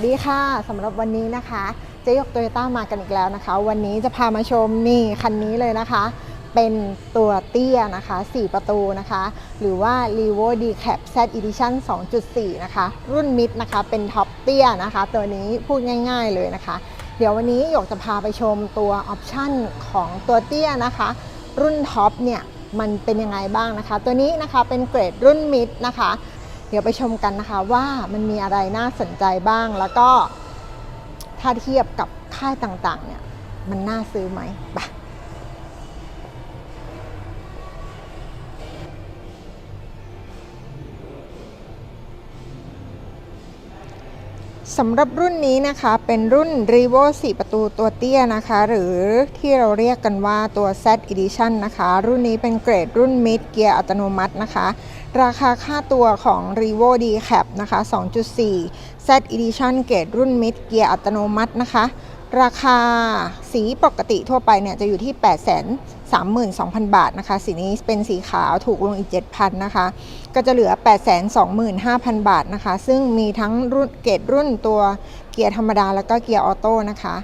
วัสดีค่ะสำหรับวันนี้นะคะเจ๊ยกโตโยต้ามากันอีกแล้วนะคะ วันนี้จะพามาชมนี่คันนี้เลยนะคะ เป็นตัวเตี้ยนะคะ 4 ประตูนะคะ หรือว่า r e v o d Cap Z Edition 2.4 นะคะ รุ่นมิดนะคะ เป็นท็อปเตี้ยนะคะ ตัวนี้พูดง่าย ๆเลยนะคะ เดี๋ยววันนี้หยกจะพาไปชมตัวออปชั่นของตัวเตี้ยนะคะ รุ่นท็อปเนี่ยมันเป็นยังไงบ้างนะคะ ตัวนี้นะคะเป็นเกรดรุ่นมิดนะคะ เดี๋ยวไปชมกันนะคะว่ามันมีอะไรน่าสนใจบ้างแล้วก็ถ้าเทียบกับค่ายต่างๆเนี่ยมันน่าซื้อไหมไป สำหรับรุ่นนี้นะคะเป็นรุ่น r e v o 4 ประตูตัวเตี้ยนะคะ หรือที่เราเรียกกันว่าตัว Z Edition นะคะ รุ่นนี้เป็นเกรดรุ่น Mid เกียร์อัตโนมัตินะคะ ราคาค่าตัวของ r e v o D Cap นะคะ 2.4 Z Edition เกรดรุ่น Mid เกียร์อัตโนมัตินะคะ ราคาสีปกติทั่วไปเนี่ยจะอยู่ที่8 3 2 0 0 0 บาทนะคะ สีนี้เป็นสีขาวถูกลงอีก 7,000นะคะ ก็จะเหลือ 8 2 5 0 0 0 บาทนะคะ ซึ่งมีทั้งรุ่นเกรดรุ่นตัวเกียร์ธรรมดาแล้วก็เกียร์ออโต้นะคะ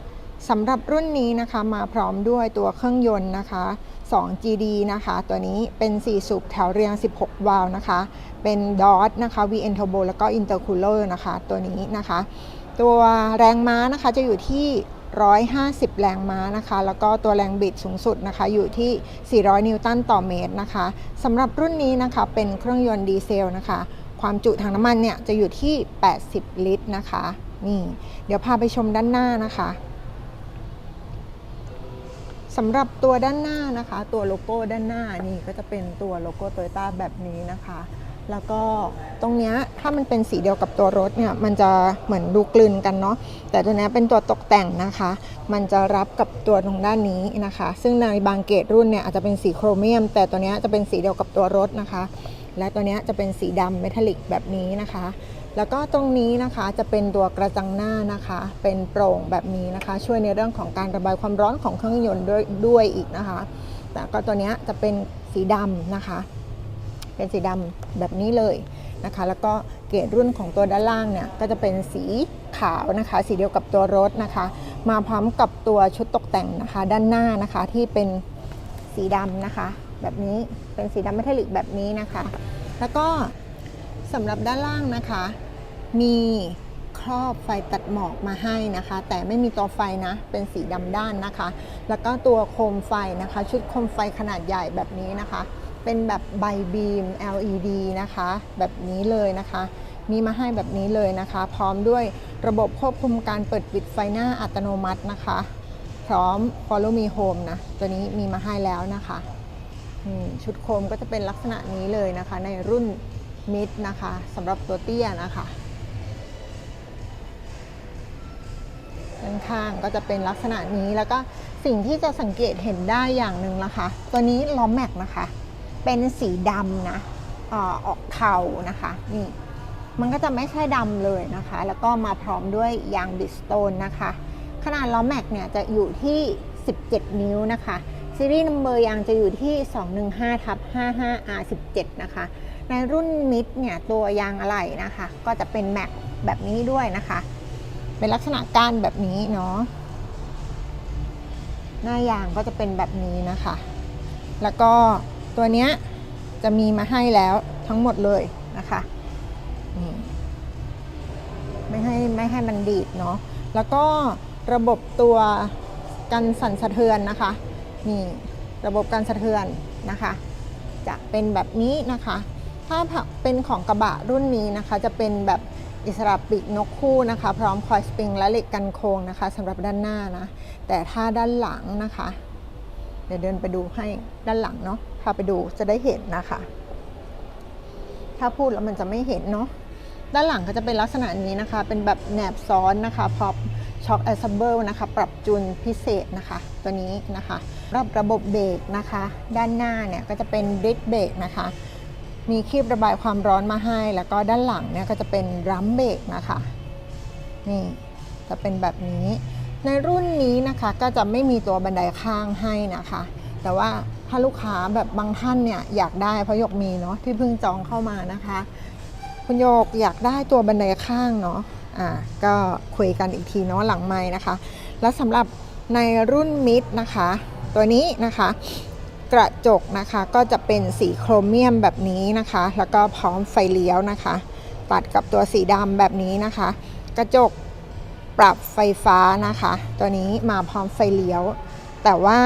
สำหรับรุ่นนี้นะคะมาพร้อมด้วยตัวเครื่องยนต์นะคะ 2 GD นะคะ ตัวนี้เป็น 4 สูบแถวเรียง 16 วาล์วนะคะ เป็น DOT นะคะ VN Turbo แล้วก็ Intercooler นะคะ ตัวนี้นะคะ ตัวแรงม้านะคะจะอยู่ที่ 150 แรงม้านะคะ แล้วก็ตัวแรงบิดสูงสุดนะคะ อยู่ที่ 400 นิวตันต่อเมตรนะคะสำหรับรุ่นนี้นะคะเป็นเครื่องยนต์ดีเซลนะคะ ความจุถังน้ำมันเนี่ยจะอยู่ที่ 80 ลิตรนะคะ นี่ เดี๋ยวพาไปชมด้านหน้านะคะสำหรับตัวด้านหน้านะคะ ตัวโลโก้ด้านหน้านี่ก็จะเป็นตัวโลโก้โตโยต้าแบบนี้นะคะ แล้วก็ตรงเนี้ยถ้ามันเป็นสีเดียวกับตัวรถเนี่ยมันจะเหมือนดูกลืนกันเนาะแต่ตัวนี้เป็นตัวตกแต่งนะคะ มันจะรับกับตัวตรงด้านนี้นะคะ ซึ่งในบางเกตรุ่นเนี่ยอาจจะเป็นสีโครเมียม แต่ตัวนี้จะเป็นสีเดียวกับตัวรถนะคะ และตัวนี้จะเป็นสีดำเมทัลลิกแบบนี้นะคะ แล้วก็ตรงนี้นะคะจะเป็นตัวกระจังหน้านะคะ เป็นโปร่งแบบนี้นะคะ ช่วยในเรื่องของการระบายความร้อนของเครื่องยนต์ด้วยด้วยอีกนะคะ แต่ก็ตัวนี้จะเป็นสีดำนะคะ เป็นสีดำแบบนี้เลยนะคะ แล้วก็เกรดรุ่นของตัวด้านล่างเนี่ยก็จะเป็นสีขาวนะคะ สีเดียวกับตัวรถนะคะ มาพร้อมกับตัวชุดตกแต่งนะคะ ด้านหน้านะคะที่เป็นสีดำนะคะ แบบนี้เป็นสีดำเมทัลลิกแบบนี้นะคะ แล้วก็สำหรับด้านล่างนะคะ มีครอบไฟตัดหมอกมาให้นะคะ แต่ไม่มีตัวไฟนะ เป็นสีดำด้านนะคะ แล้วก็ตัวโคมไฟนะคะ ชุดโคมไฟขนาดใหญ่แบบนี้นะคะ เป็นแบบใบบีม LED นะคะ แบบนี้เลยนะคะ มีมาให้แบบนี้เลยนะคะ พร้อมด้วยระบบควบคุมการเปิดปิดไฟหน้าอัตโนมัตินะคะ พร้อม Follow Me Home นะ ตัวนี้มีมาให้แล้วนะคะชุดโคมก็จะเป็นลักษณะนี้เลยนะคะ ในรุ่นมิดนะคะสำหรับตัวเตี้ยนะคะด้านข้างก็จะเป็นลักษณะนี้แล้วก็สิ่งที่จะสังเกตเห็นได้อย่างหนึ่งนะคะ ตัวนี้ล้อแม็กนะคะ เป็นสีดำนะอออกเทานะคะนี่มันก็จะไม่ใช่ดำเลยนะคะ แล้วก็มาพร้อมด้วยยางบิสโตนนะคะ ขนาดล้อแม็กเนี่ยจะอยู่ที่ 17 นิ้วนะคะ ซีรีส์นัมเบอร์ยางจะอยู่ที่ 215ทับ 55 R17 นะคะ ในรุ่นมิดเนี่ยตัวยางอะไหล่นะคะ ก็จะเป็นแม็กแบบนี้ด้วยนะคะ เป็นลักษณะก้านแบบนี้เนาะ หน้ายางก็จะเป็นแบบนี้นะคะ แล้วก็ ตัวเนี้ยจะมีมาให้แล้วทั้งหมดเลยนะคะนี่ไม่ให้ไม่ให้มันดีดเนาะแล้วก็ระบบตัวกันสั่นสะเทือนนะคะนี่ระบบการสะเทือนนะคะ จะเป็นแบบนี้นะคะ ถ้าเป็นของกระบะรุ่นนี้นะคะ จะเป็นแบบอิสระปีกนกคู่นะคะ พร้อมคอยสปริงและเหล็กกันโค้งนะคะสำหรับด้านหน้านะ แต่ถ้าด้านหลังนะคะ เดี๋ยวเดินไปดูให้ด้านหลังเนาะาไปดูจะได้เห็นนะคะ ถ้าพูดแล้วมันจะไม่เห็นเนาะด้านหลังก็จะเป็นลักษณะนี้นะคะ เป็นแบบแหนบซ้อนนะคะพอช็อคแอสเบิลนะคะ ปรับจูนพิเศษนะคะ ตัวนี้นะคะรอบระบบเบรกนะคะ ด้านหน้าเนี่ยก็จะเป็นดิสเบรกนะคะ มีคลิประบายความร้อนมาให้ แล้วก็ด้านหลังเนี่ยก็จะเป็นรัมเบรกนะคะ นี่จะเป็นแบบนี้ ในรุ่นนี้นะคะก็จะไม่มีตัวบันไดข้างให้นะคะ แต่ว่า ถ้าลูกค้าแบบบางท่านเนี่ยอยากได้เพราะยกมีเนาะที่เพิ่งจองเข้ามานะคะ คุณโยกอยากได้ตัวบันไดข้างเนาะอ่าก็คุยกันอีกทีเนาะหลังไม้นะคะ แล้วสำหรับในรุ่นมิดนะคะ ตัวนี้นะคะ กระจกนะคะก็จะเป็นสีโครเมียมแบบนี้นะคะ แล้วก็พร้อมไฟเลี้ยวนะคะ ตัดกับตัวสีดำแบบนี้นะคะ กระจกปรับไฟฟ้านะคะ ตัวนี้มาพร้อมไฟเลี้ยว แต่ว่า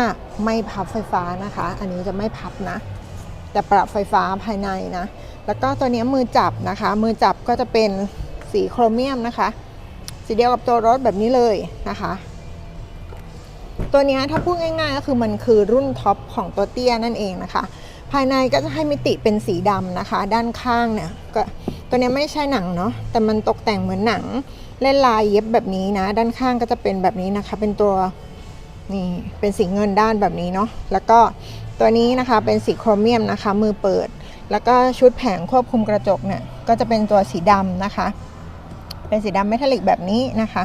ไม่พับไฟฟ้านะคะ อันนี้จะไม่พับนะ แต่ปรับไฟฟ้าภายในนะ แล้วก็ตัวนี้มือจับนะคะ มือจับก็จะเป็นสีโครเมียมนะคะ สีเดียวกับตัวรถแบบนี้เลยนะคะ ตัวนี้ถ้าพูดง่ายๆก็คือมันคือรุ่นท็อปของตัวเตี้ยนั่นเองนะคะ ภายในก็จะให้มิติเป็นสีดำนะคะ ด้านข้างเนี่ยก็ตัวนี้ไม่ใช่หนังเนาะ แต่มันตกแต่งเหมือนหนัง เล่นลายเย็บแบบนี้นะ ด้านข้างก็จะเป็นแบบนี้นะคะ เป็นตัว นี่เป็นสีเงินด้านแบบนี้เนาะแล้วก็ตัวนี้นะคะเป็นสีโครเมียมนะคะ มือเปิด แล้วก็ชุดแผงควบคุมกระจกเนี่ยก็จะเป็นตัวสีดำนะคะ เป็นสีดำเมทัลลิกแบบนี้นะคะ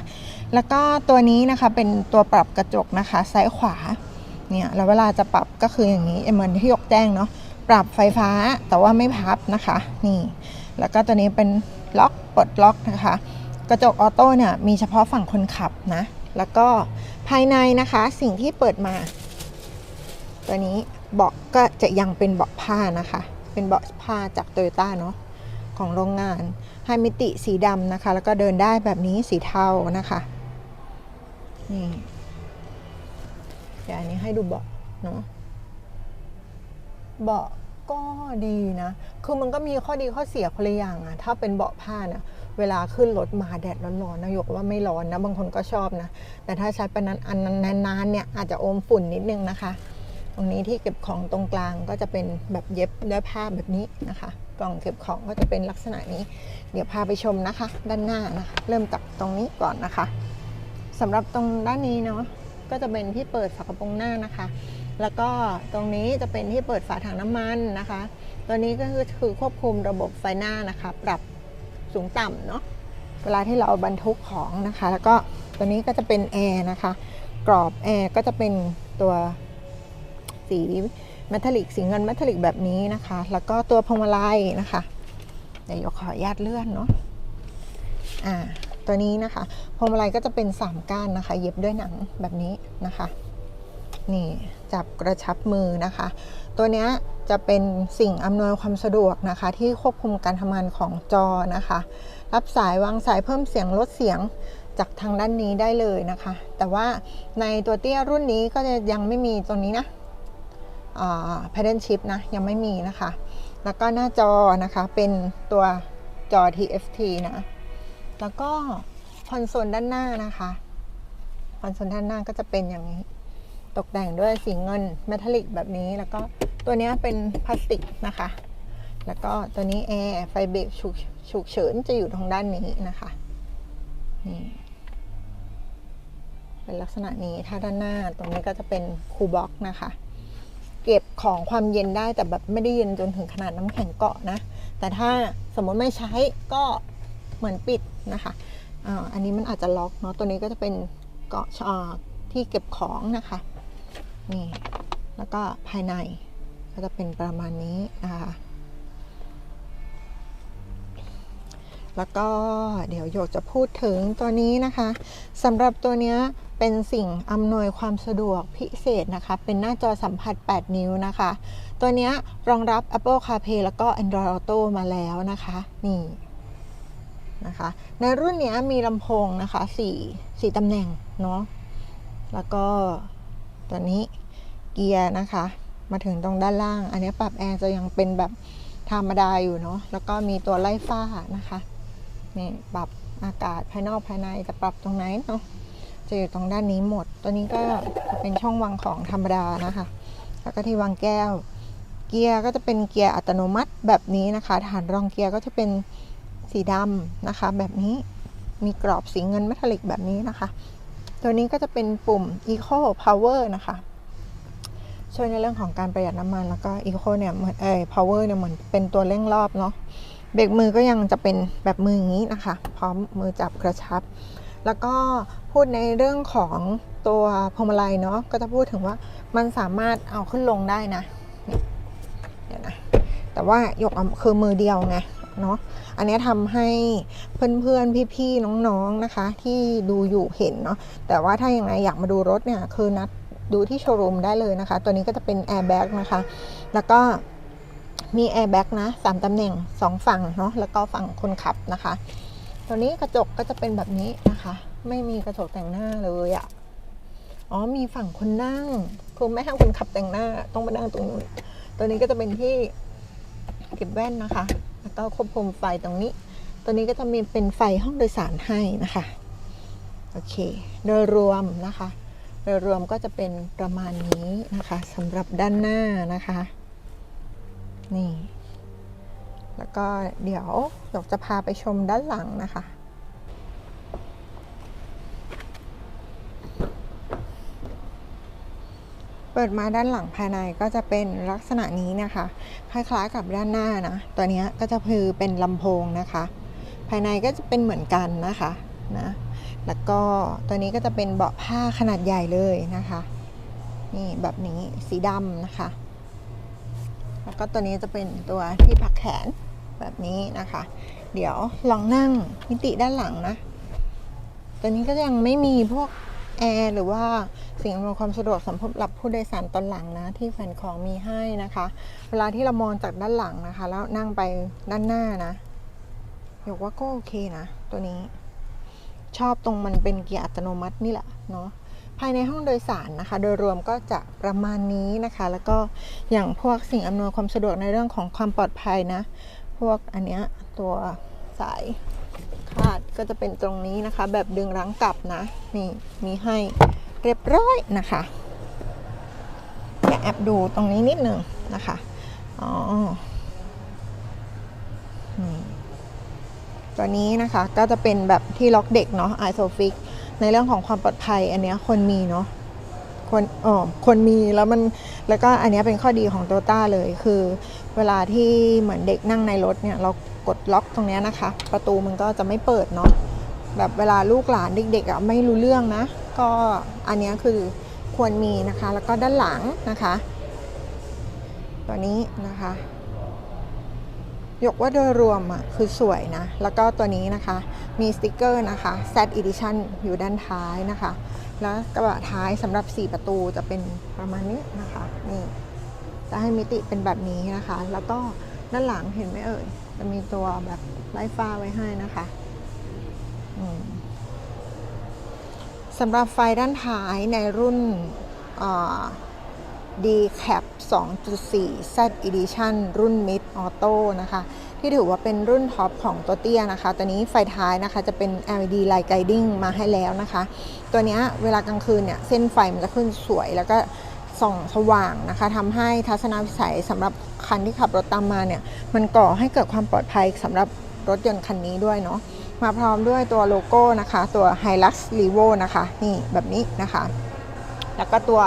แล้วก็ตัวนี้นะคะเป็นตัวปรับกระจกนะคะ ซ้ายขวาเนี่ยแล้วเวลาจะปรับก็คืออย่างนี้เหมือนที่ยกแจ้งเนาะปรับไฟฟ้าแต่ว่าไม่พับนะคะนี่ แล้วก็ตัวนี้เป็นล็อกปลดล็อกนะคะ กระจกออโต้เนี่ยมีเฉพาะฝั่งคนขับนะ แล้วก็ ภายในนะคะสิ่งที่เปิดมา ตัวนี้เบาะก็จะยังเป็นเบาะผ้านะคะ เป็นเบาะผ้าจากโตโยต้าเนาะของโรงงานให้มิติสีดำนะคะ แล้วก็เดินได้แบบนี้สีเทานะคะนี่เดี๋ยวอันนี้ให้ดูเบาะเนาะเบาะก็ดีนะ คือมันก็มีข้อดีข้อเสียคนละอย่างอะถ้าเป็นเบาะผ้านี่ย เวลาขึ้นรถมาแดดร้อนๆนะยกว่าไม่ร้อนนะ บางคนก็ชอบนะ แต่ถ้าใช้ไปนั้นอันนานๆเนี่ยอาจจะอมฝุ่นนิดนึงนะคะ ตรงนี้ที่เก็บของตรงกลางก็จะเป็นแบบเย็บด้วยผ้าแบบนี้นะคะ กล่องเก็บของก็จะเป็นลักษณะนี้ เดี๋ยวพาไปชมนะคะ ด้านหน้านะคะ เริ่มจากตรงนี้ก่อนนะคะสำหรับตรงด้านนี้เนาะก็จะเป็นที่เปิดฝากระโปรงหน้านะคะ แล้วก็ตรงนี้จะเป็นที่เปิดฝาถังน้ำมันนะคะ ตัวนี้ก็คือควบคุมระบบไฟหน้านะคะ ปรับ สูงต่ำเนาะเวลาที่เราบรรทุกของนะคะ แล้วก็ตัวนี้ก็จะเป็นแอร์นะคะ กรอบแอร์ก็จะเป็นตัวสีเมทัลลิกสีเงินเมทัลลิกแบบนี้นะคะ แล้วก็ตัวพวงมาลัยนะคะเดี๋ยวขออนุญาตเลื่อนเนาะอ่าตัวนี้นะคะพวงมาลัยก็จะเป็น 3 ก้านนะคะ เย็บด้วยหนังแบบนี้นะคะ นี่จับกระชับมือนะคะ ตัวนี้จะเป็นสิ่งอำนวยความสะดวกนะคะ ที่ควบคุมการทำงานของจอนะคะ รับสายวางสายเพิ่มเสียงลดเสียงจากทางด้านนี้ได้เลยนะคะ แต่ว่าในตัวเตี้ยรุ่นนี้ก็จะยังไม่มีตรงนี้นะอ่า paddle shift นะ ยังไม่มีนะคะ แล้วก็หน้าจอนะคะเป็นตัวจอ TFT นะ แล้วก็คอนโซลด้านหน้านะคะ คอนโซลด้านหน้าก็จะเป็นอย่างนี้ ตกแต่งด้วยสีเงินเมทัลลิกแบบนี้ แล้วก็ตัวนี้เป็นพลาสติกนะคะ แล้วก็ตัวนี้แอร์ไฟเบรกฉุกเฉินจะอยู่ทางด้านนี้นะคะนี่เป็นลักษณะนี้ถ้าด้านหน้าตรงนี้ก็จะเป็นคูลบ็อกนะคะ เก็บของความเย็นได้แต่แบบไม่ได้เย็นจนถึงขนาดน้ำแข็งเกาะนะ แต่ถ้าสมมติไม่ใช้ก็เหมือนปิดนะคะอ่าอันนี้มันอาจจะล็อกเนาะตัวนี้ก็จะเป็นเกาะอ่าที่เก็บของนะคะ นี่แล้วก็ภายในก็จะเป็นประมาณนี้นะคะแล้วก็เดี๋ยวโยกจะพูดถึงตัวนี้นะคะสำหรับตัวเนี้ยเป็นสิ่งอำนวยความสะดวกพิเศษนะคะ เป็นหน้าจอสัมผัส 8 นิ้วนะคะ ตัวเนี้ยรองรับ Apple CarPlay แล้วก็ Android Auto มาแล้วนะคะ นี่นะคะ ในรุ่นเนี้ยมีลำโพงนะคะ 4 4ตำแหน่งเนาะแล้วก็ ตัวนี้เกียร์นะคะ มาถึงตรงด้านล่าง อันนี้ปรับแอร์จะยังเป็นแบบธรรมดาอยู่เนาะแล้วก็มีตัวไล่ฟ้านะคะนี่ปรับอากาศภายนอกภายในจะปรับตรงไหนเนาะจะอยู่ตรงด้านนี้หมด ตัวนี้ก็จะเป็นช่องวางของธรรมดานะคะ แล้วก็ที่วางแก้ว เกียร์ก็จะเป็นเกียร์อัตโนมัติแบบนี้นะคะฐานรองเกียร์ก็จะเป็นสีดำนะคะ แบบนี้มีกรอบสีเงินเมทัลลิกแบบนี้นะคะ ตัวนี้ก็จะเป็นปุ่ม Eco Power นะคะ ช่วยในเรื่องของการประหยัดน้ำมัน แล้วก็ Eco เนี่ยเหมือนเอ่ย Power เนี่ยเหมือนเป็นตัวเร่งรอบเนาะเบรกมือก็ยังจะเป็นแบบมืออย่างนี้นะคะ พร้อมมือจับกระชับ แล้วก็พูดในเรื่องของตัวพวงมาลัยเนาะก็จะพูดถึงว่ามันสามารถเอาขึ้นลงได้นะเดี๋ยวนะแต่ว่ายกเอาคือมือเดียวไง เนาะอันนี้ทำให้เพื่อนๆ พี่ๆ น้องๆ นะคะ ที่ดูอยู่เห็นเนาะแต่ว่าถ้าอยังไงอยากมาดูรถเนี่ย คือนัดดูที่โชว์รูมได้เลยนะคะ ตัวนี้ก็จะเป็นแอร์แบ็กนะคะ แล้วก็มีแอร์แบ็กนะสามตำแหน่งสองฝั่งเนาะแล้วก็ฝั่งคนขับนะคะ ตัวนี้กระจกก็จะเป็นแบบนี้นะคะ ไม่มีกระจกแต่งหน้าเลยอะ่ะอ๋อมีฝั่งคนนั่งคือไม่ให้คนขับแต่งหน้าต้องมานั่งตรงนู้นตัวนี้ก็จะเป็นที่เก็บแว่นนะคะ ก็ควบคุมไฟตรงนี้ ตัวนี้ก็จะมีเป็นไฟห้องโดยสารให้นะคะ โอเค โดยรวมนะคะ โดยรวมก็จะเป็นประมาณนี้นะคะสำหรับด้านหน้านะคะ นี่ แล้วก็เดี๋ยวหยกจะพาไปชมด้านหลังนะคะ เปิดมาด้านหลังภายในก็จะเป็นลักษณะนี้นะคะ คล้ายๆกับด้านหน้านะ ตัวนี้ก็จะคือเป็นลำโพงนะคะ ภายในก็จะเป็นเหมือนกันนะคะนะ แล้วก็ตัวนี้ก็จะเป็นเบาะผ้าขนาดใหญ่เลยนะคะ นี่แบบนี้สีดำนะคะ แล้วก็ตัวนี้จะเป็นตัวที่พักแขนแบบนี้นะคะ เดี๋ยวลองนั่งมิติด้านหลังนะ ตัวนี้ก็ยังไม่มีพวก แอร์หรือว่าสิ่งอำนวยความสะดวกสำหรับผู้โดยสารตอนหลังนะ ที่แฟนของมีให้นะคะ เวลาที่เรามองจากด้านหลังนะคะ แล้วนั่งไปด้านหน้านะยกว่าก็โอเคนะ ตัวนี้ ชอบตรงมันเป็นเกียร์อัตโนมัตินี่แหละเนาะภายในห้องโดยสารนะคะ โดยรวมก็จะประมาณนี้นะคะ แล้วก็อย่างพวกสิ่งอำนวยความสะดวกในเรื่องของความปลอดภัยนะ พวกอันเนี้ยตัวสาย คาดก็จะเป็นตรงนี้นะคะ แบบดึงรั้งกลับนะ นี่มีให้เรียบร้อยนะคะอยาแอบดูตรงนี้นิดหนึ่งนะคะอ๋อตัวนี้นะคะก็จะเป็นแบบที่ล็อกเด็กเนาะไอโซฟิกในเรื่องของความปลอดภัยอันนี้คนมีเนาะคนอ๋อคนมีแล้วมันแล้วก็อันนี้เป็นข้อดีของโตต้าเลยคือ เวลาที่เหมือนเด็กนั่งในรถเนี่ยเรา กดล็อกตรงนี้นะคะ ประตูมันก็จะไม่เปิดเนาะแบบเวลาลูกหลานเด็กๆอะไม่รู้เรื่องนะ ก็อันนี้คือควรมีนะคะ แล้วก็ด้านหลังนะคะ ตัวนี้นะคะ ยกว่าโดยรวมอะคือสวยนะ แล้วก็ตัวนี้นะคะ มีสติกเกอร์นะคะ Z Edition อยู่ด้านท้ายนะคะ แล้วกระบะท้ายสำหรับ 4 ประตูจะเป็นประมาณนี้นะคะ นี่ จะให้มิติเป็นแบบนี้นะคะ แล้วก็ ด้านหลังเห็นไหมเอ่ย จะมีตัวแบบไล่ฟ้าไว้ให้นะคะสำหรับไฟด้านท้ายในรุ่นอ่า D Cap 2.4 Z Edition รุ่น Mid Auto นะคะ ที่ถือว่าเป็นรุ่นท็อปของตัวเตี้ยนะคะ ตัวนี้ไฟท้ายนะคะจะเป็น LED Light Guiding มาให้แล้วนะคะ ตัวนี้เวลากลางคืนเนี่ย เส้นไฟมันจะขึ้นสวยแล้วก็ส่องสว่างนะคะทำให้ทัศนวิสัยสำหรับ คันที่ขับรถตามมาเนี่ยมันก่อให้เกิดความปลอดภัยสำหรับรถยนต์คันนี้ด้วยเนาะมาพร้อมด้วยตัวโลโก้นะคะ ตัว Hilux Revo นะคะ นี่แบบนี้นะคะ แล้วก็ตัว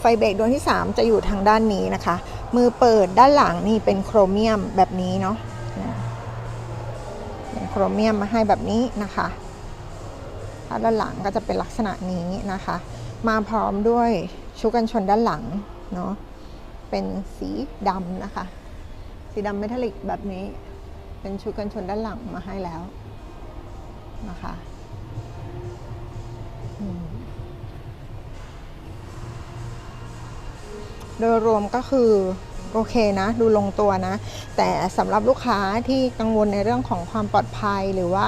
ไฟเบรกดวงที่ 3 จะอยู่ทางด้านนี้นะคะ มือเปิดด้านหลังนี่เป็นโครเมียมแบบนี้เนาะเป็นโครเมียมมาให้แบบนี้นะคะถ้าด้านหลังก็จะเป็นลักษณะนี้นะคะ มาพร้อมด้วยชุดกันชนด้านหลังเนาะ เป็นสีดำนะคะ สีดำเมทัลลิกแบบนี้ เป็นชุดกันชนด้านหลังมาให้แล้วนะคะโดยรวมก็คือโอเคนะ ดูลงตัวนะ แต่สำหรับลูกค้าที่กังวลในเรื่องของความปลอดภัยหรือว่า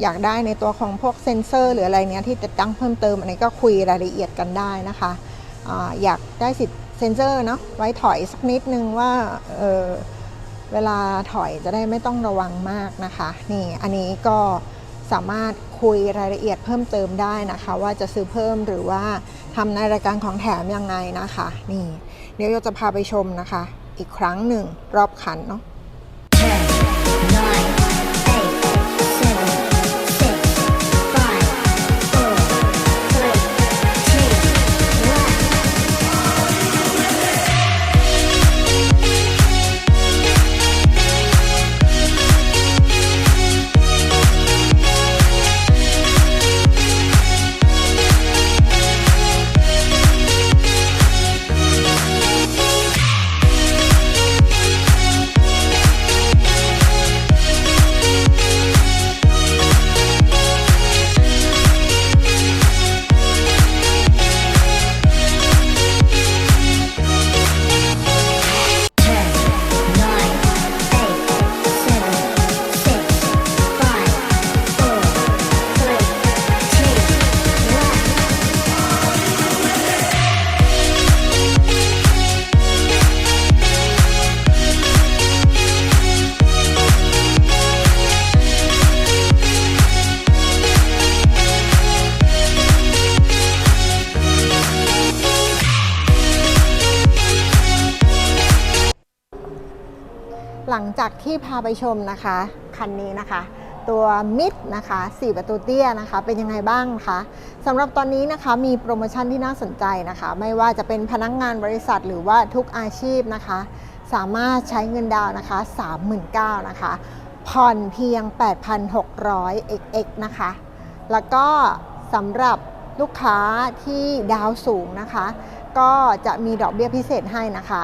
อยากได้ในตัวของพวกเซ็นเซอร์ หรืออะไรเนี้ยที่ติดตั้งเพิ่มเติมอันนี้ก็คุยรายละเอียดกันได้นะคะออยากได้สิทธิ์ เซนเซอร์เนาะไว้ถอยสักนิดนึงว่าเออเวลาถอยจะได้ไม่ต้องระวังมากนะคะ นี่อันนี้ก็สามารถคุยรายละเอียดเพิ่มเติมได้นะคะ ว่าจะซื้อเพิ่มหรือว่าทำในรายการของแถมยังไงนะคะ นี่ เดี๋ยวเราจะพาไปชมนะคะ อีกครั้งหนึ่งรอบคันเนาะ จากที่พาไปชมนะคะ คันนี้นะคะ ตัวมิดนะคะ4ประตูเตี้ยนะคะ เป็นยังไงบ้างคะสำหรับตอนนี้นะคะมีโปรโมชั่นที่น่าสนใจนะคะ ไม่ว่าจะเป็นพนักงานบริษัทหรือว่าทุกอาชีพนะคะ สามารถใช้เงินดาวน์นะคะ 39,000นะคะ ผ่อนเพียง 8,600 xx นะคะ แล้วก็สำหรับลูกค้าที่ดาวสูงนะคะ ก็จะมีดอกเบี้ยพิเศษให้นะคะ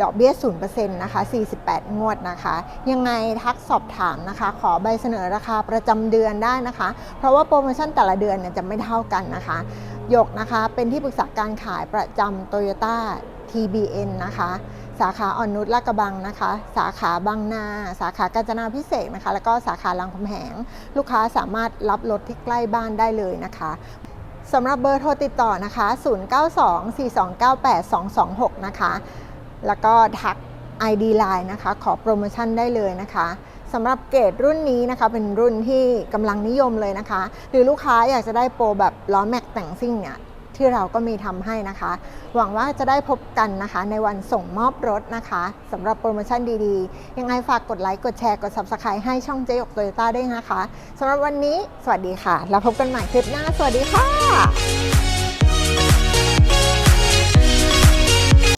ดอกเบี้ย 0%นะคะ 48 งวดนะคะ ยังไงทักสอบถามนะคะ ขอใบเสนอราคาประจำเดือนได้นะคะ เพราะว่าโปรโมชั่นแต่ละเดือนเนี่ยจะไม่เท่ากันนะคะหยกนะคะ เป็นที่ปรึกษาการขายประจำโตโยต้า TBN นะคะ สาขาอ่อนนุชลาดกระบังนะคะ สาขาบางนา สาขากาญจนาพิเศษนะคะ แล้วก็สาขารามคำแหง ลูกค้าสามารถรับรถที่ใกล้บ้านได้เลยนะคะสำหรับเบอร์โทรติดต่อนะคะ 0924298226 นะคะ แล้วก็ทัก ID Line นะคะ ขอโปรโมชั่นได้เลยนะคะสำหรับเกรดรุ่นนี้นะคะ เป็นรุ่นที่กำลังนิยมเลยนะคะ หรือลูกค้าอยากจะได้โปรแบบล้อแม็กแต่งซิ่งเนี่ยที่เราก็มีทำให้นะคะ หวังว่าจะได้พบกันนะคะ ในวันส่งมอบรถนะคะสำหรับโปรโมชั่นดีๆ ยังไงฝากกดไลค์กดแชร์กด Subscribe ให้ช่องเจ๊ยกโตโยต้าด้วยนะคะสำหรับวันนี้ สวัสดีค่ะ แล้วพบกันใหม่คลิปหน้า สวัสดีค่ะ